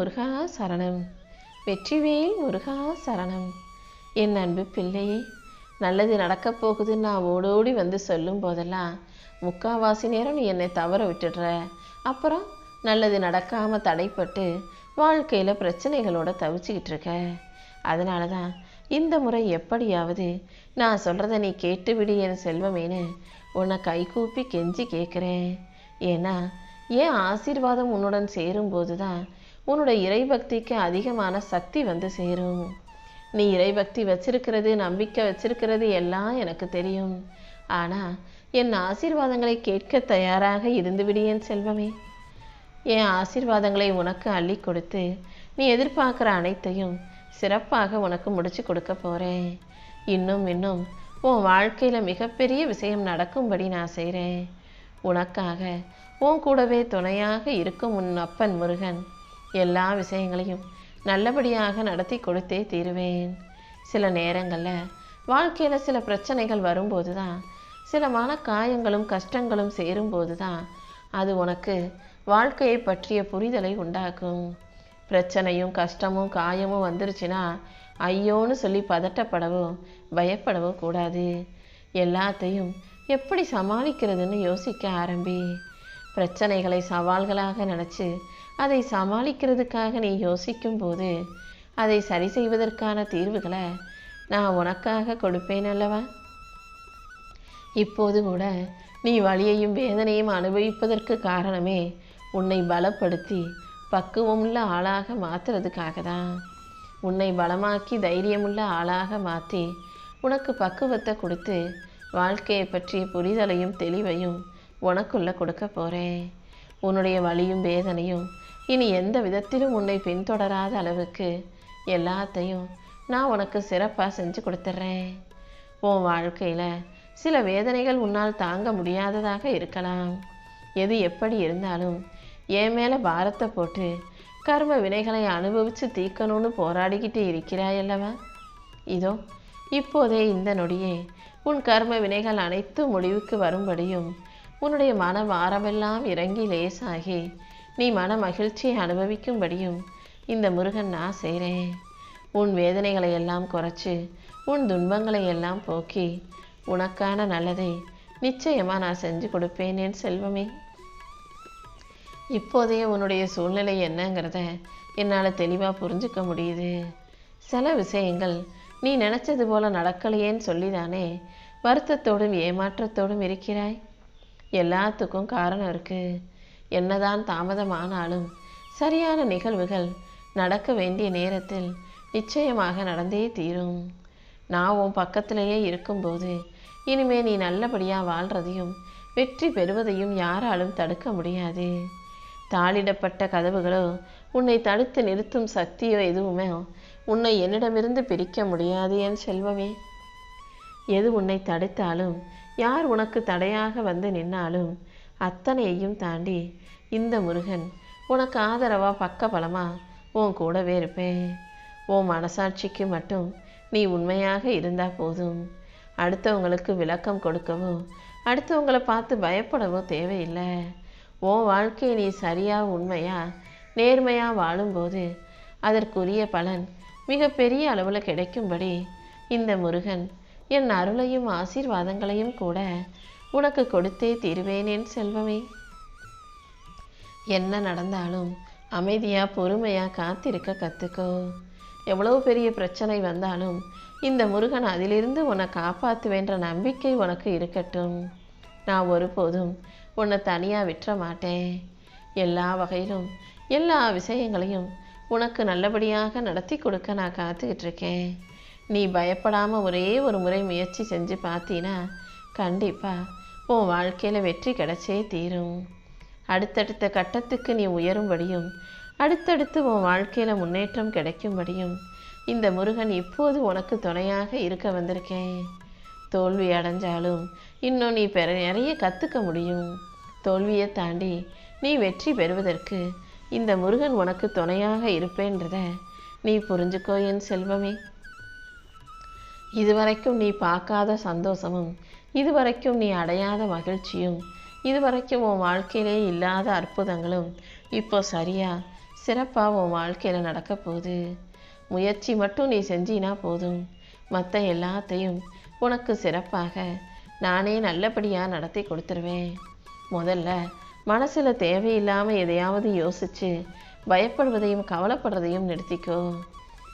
முருகா சரணம். வெற்றிவேல் முருகா சரணம். என் அன்பு பிள்ளையே நல்லது நடக்கப் போகுதுன்னு நான் ஓடோடி வந்து சொல்லும் போதெல்லாம் முக்காவாசி நேரம் நீ என்னை தவற விட்டுடுற. அப்புறம் நல்லது நடக்காமல் தடைப்பட்டு வாழ்க்கையில் பிரச்சனைகளோட தவிச்சுக்கிட்டு இருக்க. அதனால தான் இந்த முறை எப்படியாவது நான் சொல்கிறத நீ கேட்டுவிடு என் செல்வமேனு உன்னை கைகூப்பி கெஞ்சி கேட்குறேன் ஏன்னா ஏன் ஆசீர்வாதம் உன்னுடன் சேரும்போது தான் உன்னோட இறைபக்திக்கு அதிகமான சக்தி வந்து சேரும். நீ இறைபக்தி வச்சிருக்கிறது நம்பிக்கை வச்சிருக்கிறது எல்லாம் எனக்கு தெரியும். ஆனால் என் ஆசீர்வாதங்களை கேட்க தயாராக இருந்துவிடு என் செல்வமே. என் ஆசீர்வாதங்களை உனக்கு அள்ளி கொடுத்து நீ எதிர்பார்க்குற அனைத்தையும் சிறப்பாக உனக்கு முடிச்சு கொடுக்க போகிறேன் இன்னும் இன்னும் உன் வாழ்க்கையில் மிகப்பெரிய விஷயம் நடக்கும்படி நான் செய்கிறேன் உனக்காக உன் கூடவே துணையாக இருக்கும் உன் அப்பன் முருகன் எல்லா விஷயங்களையும் நல்லபடியாக நடத்தி கொடுத்தே தீருவேன். சில நேரங்களில் வாழ்க்கையில் சில பிரச்சனைகள் வரும்போது தான் சில மன காயங்களும் கஷ்டங்களும் சேரும்போது தான் அது உனக்கு வாழ்க்கையை பற்றிய புரிதலை உண்டாக்கும். பிரச்சனையும் கஷ்டமும் காயமும் வந்துருச்சுன்னா ஐயோன்னு சொல்லி பதட்டப்படவோ பயப்படவோ கூடாது. எல்லாத்தையும் எப்படி சமாளிக்கிறதுன்னு யோசிக்க ஆரம்பி. பிரச்சனைகளை சவால்களாக நினச்சி அதை சமாளிக்கிறதுக்காக நீ யோசிக்கும்போது அதை சரி செய்வதற்கான தீர்வுகளை நான் உனக்காக கொடுப்பேன் அல்லவா? இப்போது கூட நீ வலியையும் வேதனையும் அனுபவிப்பதற்கு காரணமே உன்னை பலப்படுத்தி பக்குவமுள்ள ஆளாக மாற்றுறதுக்காக தான். உன்னை பலமாக்கி தைரியமுள்ள ஆளாக மாற்றி உனக்கு பக்குவத்தை கொடுத்து வாழ்க்கையை பற்றிய புரிதலையும் தெளிவையும் உனக்குள்ளே கொடுக்க போகிறேன் உன்னுடைய வலியும் வேதனையும் இனி எந்த விதத்திலும் உன்னை பின்தொடராத அளவுக்கு எல்லாத்தையும் நான் உனக்கு சிறப்பாக செஞ்சு கொடுத்துட்றேன் உன் வாழ்க்கையில் சில வேதனைகள் உன்னால் தாங்க முடியாததாக இருக்கலாம். எது எப்படி இருந்தாலும் என் மேலே பாரத்தை போட்டு கர்ம வினைகளை அனுபவித்து தீர்க்கணும்னு போராடிக்கிட்டு இருக்கிறாயல்லவா இதோ இப்போதே இந்த நொடியே உன் கர்ம வினைகள் அனைத்தும் முடிவுக்கு வரும்படியும் உன்னுடைய மன வாரமெல்லாம் இறங்கி லேசாகி நீ மன மகிழ்ச்சியை அனுபவிக்கும்படியும் இந்த முருகன் நான் செய்கிறேன் உன் வேதனைகளை எல்லாம் குறைச்சி உன் துன்பங்களை எல்லாம் போக்கி உனக்கான நல்லதை நிச்சயமாக நான் செஞ்சு கொடுப்பேன் என் செல்வமே. இப்போதைய உன்னுடைய சூழ்நிலை என்னங்கிறத என்னால் தெளிவாக புரிஞ்சுக்க முடியுது. சில விஷயங்கள் நீ நினச்சது போல நடக்கலையேன்னு சொல்லிதானே வருத்தத்தோடும் ஏமாற்றத்தோடும் இருக்கிறாய். எல்லாத்துக்கும் காரணம் இருக்கு. என்னதான் தாமதமானாலும் சரியான நிகழ்வுகள் நடக்க வேண்டிய நேரத்தில் நிச்சயமாக நடந்தே தீரும். நான் உன் பக்கத்திலேயே இருக்கும்போது இனிமே நீ நல்லபடியாக வாழ்றதையும் வெற்றி பெறுவதையும் யாராலும் தடுக்க முடியாது. தாளிடப்பட்ட கதவுகளோ உன்னை தடுத்து நிறுத்தும் சக்தியோ எதுவுமே உன்னை என்னிடமிருந்து பிரிக்க முடியாது என் செல்வமே. எது உன்னை தடுத்தாலும் யார் உனக்கு தடையாக வந்து நின்னாலும் அத்தனையையும் தாண்டி இந்த முருகன் உனக்கு ஆதரவா பக்கபலமா உன் கூடவே இருப்பேன். உன் மனசாட்சிக்கு மட்டும் நீ உண்மையாக இருந்தா போதும். அடுத்தவங்களுக்கு விளக்கம் கொடுக்கவோ அடுத்தவங்களை பார்த்து பயப்படவோ தேவையில்லை. உன் வாழ்க்கையை நீ சரியாக உண்மையாக நேர்மையாக வாழும்போது அதற்குரிய பலன் மிகப்பெரிய அளவில் கிடைக்கும்படி இந்த முருகன் என் அருளையும் ஆசீர்வாதங்களையும் கூட உனக்கு கொடுத்தே தீருவேன் என் செல்வமே. என்ன நடந்தாலும் அமைதியா பொறுமையா காத்திருக்க கத்துக்கோ. எவ்வளவு பெரிய பிரச்சனை வந்தாலும் இந்த முருகன் அதிலிருந்து உன்னை காப்பாற்றுவேன்ற நம்பிக்கை உனக்கு இருக்கட்டும். நான் ஒருபோதும் உன்னை தனியாக விட்டுற மாட்டேன். எல்லா வகையிலும் எல்லா விஷயங்களையும் உனக்கு நல்லபடியாக நடத்தி கொடுக்க நான் காத்துக்கிட்டு இருக்கேன். நீ பயப்படாமல் ஒரே ஒரு முறை முயற்சி செஞ்சு பார்த்தீன்னா கண்டிப்பாக உன் வாழ்க்கையில் வெற்றி கிடைச்சே தீரும். அடுத்தடுத்த கட்டத்துக்கு நீ உயரும்படியும் அடுத்தடுத்து உன் வாழ்க்கையில் முன்னேற்றம் கிடைக்கும்படியும் இந்த முருகன் இப்போது உனக்கு துணையாக இருக்க வந்திருக்கேன். தோல்வி அடைஞ்சாலும் இன்னும் நீ பெற நிறைய கற்றுக்க முடியும். தோல்வியை தாண்டி நீ வெற்றி பெறுவதற்கு இந்த முருகன் உனக்கு துணையாக இருப்பேன்றத நீ புரிஞ்சுக்கோ என் செல்வமே. இதுவரைக்கும் நீ பார்க்காத சந்தோஷமும் இதுவரைக்கும் நீ அடையாத மகிழ்ச்சியும் இதுவரைக்கும் உன் வாழ்க்கையிலே இல்லாத அற்புதங்களும் இப்போ சரியா சிறப்பாக உன் வாழ்க்கையில் நடக்க போகுது. முயற்சி மட்டும் நீ செஞ்சினா போதும். மற்ற எல்லாத்தையும் உனக்கு சிறப்பாக நானே நல்லபடியாக நடத்தி கொடுத்துருவேன். முதல்ல மனசில் தேவையில்லாமல் எதையாவது யோசித்து பயப்படுவதையும் கவலைப்படுறதையும் நிறுத்திக்கோ.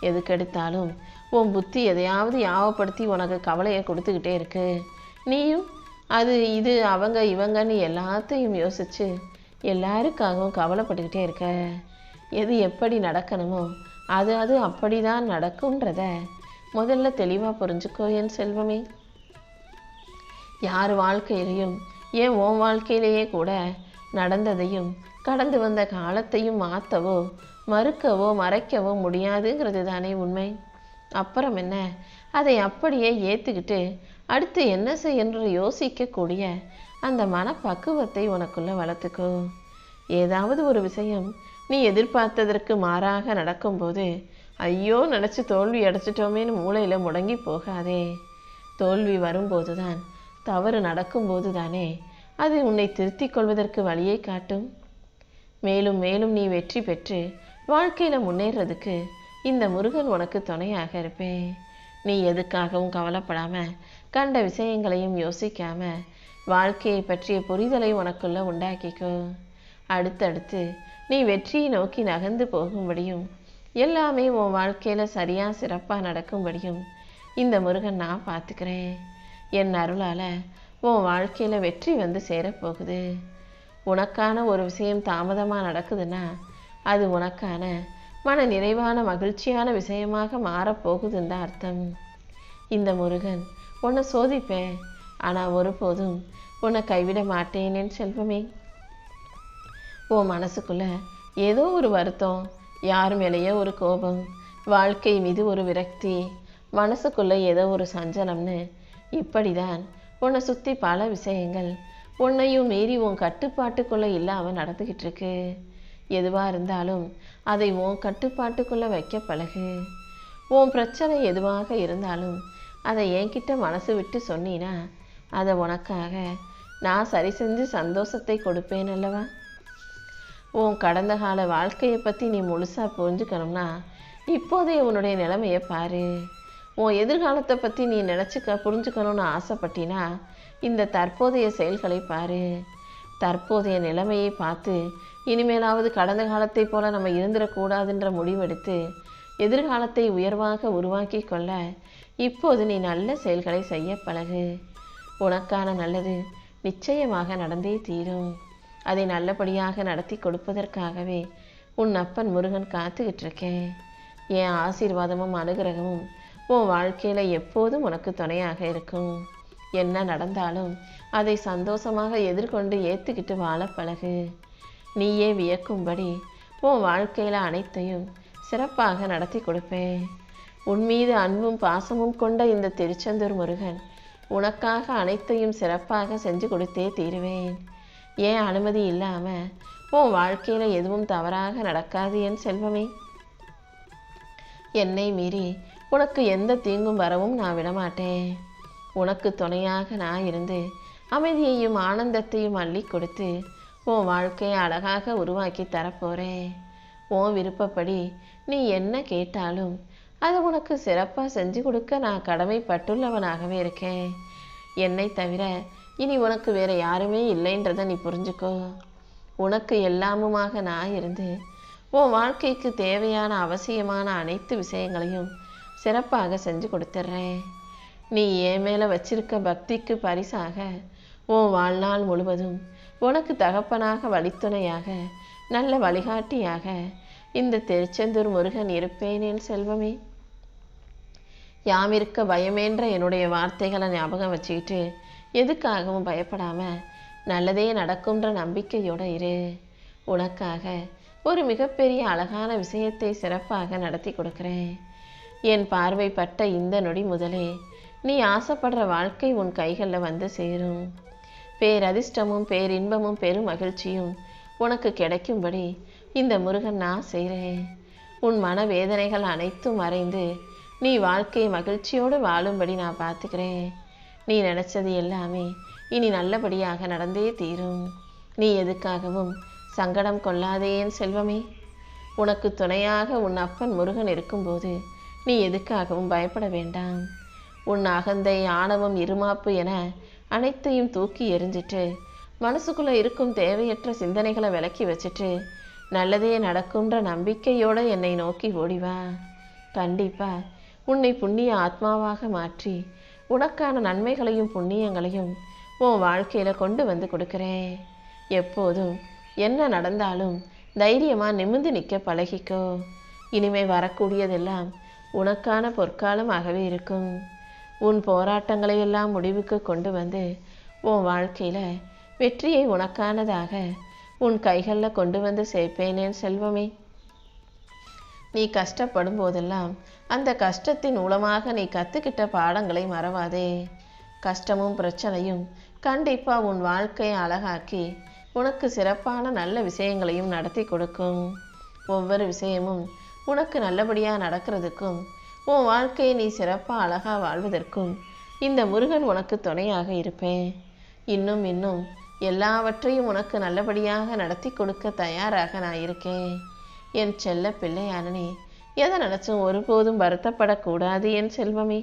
எதுக்கெடுத்தாலும் உன் புத்தி எதையாவது யாவப்படுத்தி உனக்கு கவலையை கொடுத்துக்கிட்டே இருக்கு. நீயும் அது இது அவங்க இவங்கன்னு எல்லாத்தையும் யோசிச்சு எல்லாருக்காகவும் கவலைப்பட்டுக்கிட்டே இருக்க. எது எப்படி நடக்கணுமோ அது அது அப்படிதான் நடக்கும்ன்றத முதல்ல தெளிவாக புரிஞ்சுக்கோ என் செல்வமே. யார் வாழ்க்கையிலையும் ஏன் உன் வாழ்க்கையிலேயே கூட நடந்ததையும் கடந்து வந்த காலத்தையும் மாற்றவோ மறுக்கவோ மறைக்கவோ முடியாதுங்கிறது தானே உண்மை. அப்புறம் என்ன? அதை அப்படியே ஏற்றுக்கிட்டு அடுத்து என்ன செய்யன்று யோசிக்கக்கூடிய அந்த மனப்பக்குவத்தை உனக்குள்ளே வளர்த்துக்கோ. ஏதாவது ஒரு விஷயம் நீ எதிர்பார்த்ததற்கு மாறாக நடக்கும்போது ஐயோ நினச்சி தோல்வி அடைச்சிட்டோமேன்னு மூளையில் முடங்கி போகாதே. தோல்வி வரும்போது தான் தவறு நடக்கும்போது தானே அது உன்னை திருத்திக் கொள்வதற்கு வழியை காட்டும். மேலும் மேலும் நீ வெற்றி பெற்று வாழ்க்கையில் முன்னேறதுக்கு இந்த முருகன் உனக்கு துணையாக இருப்பேன். நீ எதுக்காகவும் கவலைப்படாமல் கண்ட விஷயங்களையும் யோசிக்காம வாழ்க்கையை பற்றிய புரிதலை உனக்குள்ள உண்டாக்கிக்கோ. அடுத்தடுத்து நீ வெற்றியை நோக்கி நகர்ந்து போகும்படியும் எல்லாமே உன் வாழ்க்கையில் சரியாக சிறப்பாக நடக்கும்படியும் இந்த முருகன் நான் பார்த்துக்கிறேன். என் அருளால் உன் வாழ்க்கையில் வெற்றி வந்து சேரப்போகுது. உனக்கான ஒரு விஷயம் தாமதமாக நடக்குதுன்னா அது உனக்கான மன நிறைவான மகிழ்ச்சியான விஷயமாக மாறப்போகுதுன்னு தான் அர்த்தம். இந்த முருகன் உன்னை சோதிப்பேன் ஆனால் ஒருபோதும் உன்னை கைவிட மாட்டேனேன் செல்வமே. உன் மனசுக்குள்ள ஏதோ ஒரு வருத்தம் யார் மேலேயோ ஒரு கோபம் வாழ்க்கை மீது ஒரு விரக்தி மனசுக்குள்ள ஏதோ ஒரு சஞ்சலம்னு இப்படிதான் உன்னை சுற்றி பல விஷயங்கள் உன்னையும் மீறி உன் கட்டுப்பாட்டுக்குள்ளே இல்லாமல் நடந்துக்கிட்டு இருக்கு எதுவாக இருந்தாலும் அதை உன் கட்டுப்பாட்டுக்குள்ளே வைக்க பழகு. உன் பிரச்சனை எதுவாக இருந்தாலும் அதை என்கிட்ட மனசு விட்டு சொன்னீனா அதை உனக்காக நான் சரி செஞ்சு சந்தோஷத்தை கொடுப்பேன் அல்லவா? உன் கடந்த கால வாழ்க்கையை பற்றி நீ முழுசாக புரிஞ்சுக்கணும்னா இப்போதைய உன்னுடைய நிலைமையை பாரு. உன் எதிர்காலத்தை பற்றி நீ நினச்சிக்க புரிஞ்சுக்கணும்னு ஆசைப்பட்டினா இந்த தற்போதைய செயல்களை பாரு. தற்போதைய நிலைமையை பார்த்து இனிமேலாவது கடந்த காலத்தை போல நம்ம இருந்துடக்கூடாதுன்ற முடிவெடுத்து எதிர்காலத்தை உயர்வாக உருவாக்கி கொள்ள இப்போது நீ நல்ல செயல்களை செய்ய பழகு. உனக்கான நல்லது நிச்சயமாக நடந்தே தீரும். அதை நல்லபடியாக நடத்தி கொடுப்பதற்காகவே உன் அப்பன் முருகன் காத்துக்கிட்டு இருக்கேன் என் ஆசீர்வாதமும் அனுகிரகமும் உன் வாழ்க்கையில் எப்போதும் உனக்கு துணையாக இருக்கும். என்ன நடந்தாலும் அதை சந்தோஷமாக எதிர்கொண்டு ஏற்றுக்கிட்டு வாழ பழகு. நீயே வியக்கும்படி உன் வாழ்க்கையில் அனைத்தையும் சிறப்பாக நடத்தி கொடுப்பேன். உன் மீது அன்பும் பாசமும் கொண்ட இந்த திருச்செந்தூர் முருகன் உனக்காக அனைத்தையும் சிறப்பாக செஞ்சு கொடுத்தே தீருவேன். ஏன் அனுமதி இல்லாமல் உன் வாழ்க்கையில் எதுவும் தவறாக நடக்காது என் செல்வமே. என்னை மீறி உனக்கு எந்த தீங்கும் வரவும் நான் விடமாட்டேன். உனக்கு துணையாக நான் இருந்து அமைதியையும் ஆனந்தத்தையும் அள்ளி கொடுத்து உன் வாழ்க்கையை அழகாக உருவாக்கி தரப்போகிறேன் உன் விருப்பப்படி நீ என்ன கேட்டாலும் அதை உனக்கு சிறப்பாக செஞ்சு கொடுக்க நான் கடமைப்பட்டுள்ளவனாகவே இருக்கேன். என்னை தவிர இனி உனக்கு வேற யாருமே இல்லைன்றதை நீ புரிஞ்சுக்கோ. உனக்கு எல்லாமுமாக நான் இருந்து உன் வாழ்க்கைக்கு தேவையான அவசியமான அனைத்து விஷயங்களையும் சிறப்பாக செஞ்சு கொடுத்துட்றேன். நீ என் மேலே வச்சிருக்க பக்திக்கு பரிசாக உன் வாழ்நாள் முழுவதும் உனக்கு தகப்பனாக வழித்துணையாக நல்ல வழிகாட்டியாக இந்த திருச்செந்தூர் முருகன் இருப்பேனேன் செல்வமே. யாமிருக்க பயமேன்ற என்னுடைய வார்த்தைகளை ஞாபகம் வச்சுக்கிட்டு எதுக்காகவும் பயப்படாம நல்லதே நடக்கும்ன்ற நம்பிக்கையோட இரு. உனக்காக ஒரு மிகப்பெரிய அழகான விஷயத்தை சிறப்பாக நடத்தி கொடுக்குறேன். என் பார்வைப்பட்ட இந்த நொடி முதலே நீ ஆசைப்படுற வாழ்க்கை உன் கைகளில் வந்து சேரும். பேரதிர்ஷ்டமும் பேரின்பமும் பெரும் மகிழ்ச்சியும் உனக்கு கிடைக்கும்படி இந்த முருகன் நான் செய்கிறேன். உன் மன வேதனைகள் அனைத்தும் மறைந்து நீ வாழ்க்கையை மகிழ்ச்சியோடு வாழும்படி நான் பார்த்துக்கிறேன். நீ நினச்சது எல்லாமே இனி நல்லபடியாக நடந்தே தீரும். நீ எதுக்காகவும் சங்கடம் கொள்ளாதேன் செல்வமே. உனக்கு துணையாக உன் அப்பன் முருகன் இருக்கும்போது நீ எதுக்காகவும் பயப்பட வேண்டாம். உன் அகந்தை ஆணவம் இருமாப்பு என அனைத்தையும் தூக்கி எறிஞ்சிட்டு மனசுக்குள்ளே இருக்கும் தேவையற்ற சிந்தனைகளை விலக்கி வச்சுட்டு நல்லதே நடக்கும்ன்ற நம்பிக்கையோடு என்னை நோக்கி ஓடிவா. கண்டிப்பா உன்னை புண்ணிய ஆத்மாவாக மாற்றி உனக்கான நன்மைகளையும் புண்ணியங்களையும் உன் வாழ்க்கையில் கொண்டு வந்து கொடுக்குறேன். எப்போதும் என்ன நடந்தாலும் தைரியமாக நிமிர்ந்து நிற்க பழகிக்கோ. இனிமே வரக்கூடியதெல்லாம் உனக்கான பொற்காலமாகவே இருக்கும். உன் போராட்டங்களை எல்லாம் முடிவுக்கு கொண்டு வந்து உன் வாழ்க்கையில் வெற்றியை உனக்கானதாக உன் கைகளில் கொண்டு வந்து சேர்ப்பேனேன் செல்வமே. நீ கஷ்டப்படும் போதெல்லாம் அந்த கஷ்டத்தின் மூலமாக நீ கற்றுக்கிட்ட பாடங்களை மறவாதே. கஷ்டமும் பிரச்சனையும் கண்டிப்பாக உன் வாழ்க்கையை அழகாக்கி உனக்கு சிறப்பான நல்ல விஷயங்களையும் நடத்தி கொடுக்கும். ஒவ்வொரு விஷயமும் உனக்கு நல்லபடியாக நடக்கிறதுக்கும் உன் வாழ்க்கையை நீ சிறப்பாக அழகாக வாழ்வதற்கும் இந்த முருகன் உனக்கு துணையாக இருப்பேன். இன்னும் இன்னும் எல்லாவற்றையும் உனக்கு நல்லபடியாக நடத்தி கொடுக்க தயாராக நான் இருக்கேன். என் செல்ல பிள்ளையானனே எதை நினச்சும் ஒருபோதும் வருத்தப்படக்கூடாது என் செல்வமே.